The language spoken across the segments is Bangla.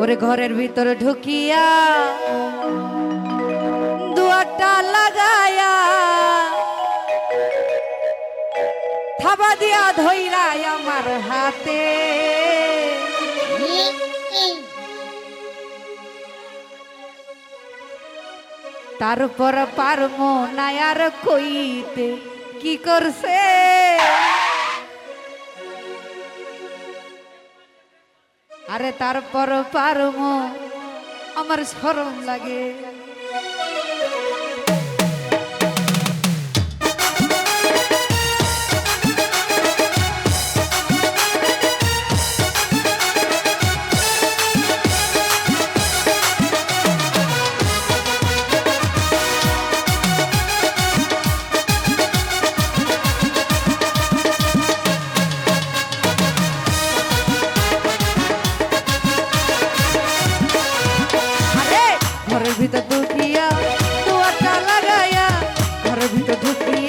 ওরে ঘরের ভিতরে ঢুকিয়া দুয়ারটা লাগায়া থাবা দিয়া ধৈরা আমার হাতে। তারপর পারমো নায়ার কইতে, কি করছে? আরে তারপর পারমো আমার স্মরণ লাগে muito do frio.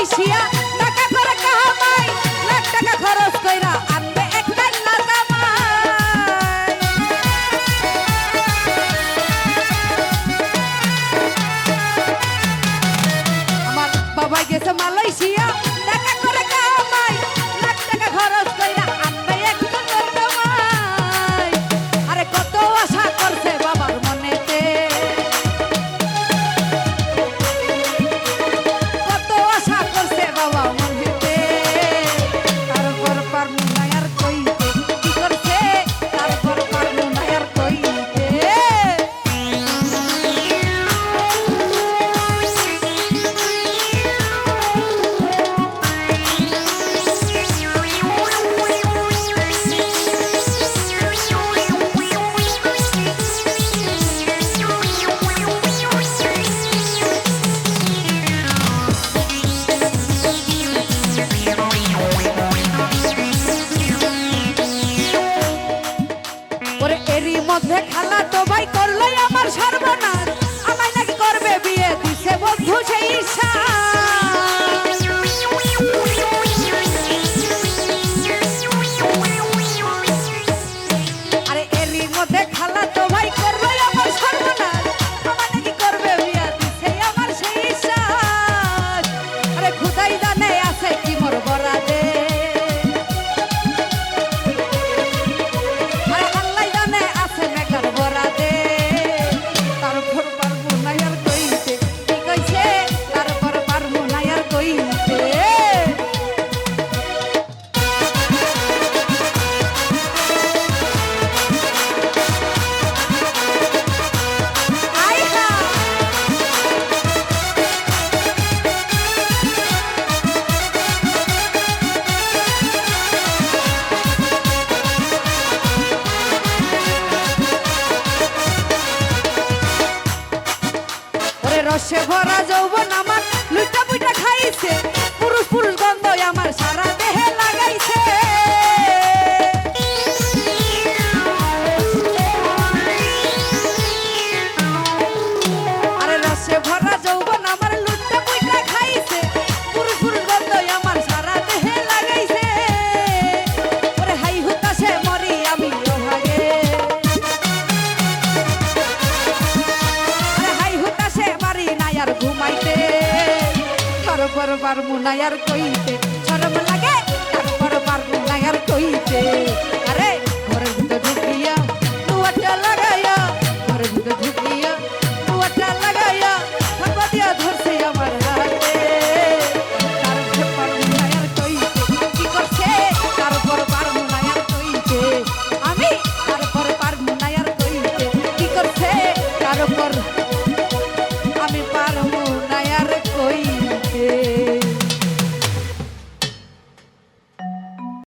বৈশিয়া টাকা করে কামাই লাখ মালয়েশিয়া you take রসে ভরা যৌবন আমার লুটা পুইটা খাইছে। পুরুষ পুরুষ গন্ধ আমার সাথে। তারপর পারব না আর কইতে। শরম লাগে তারপর পারব কইতে।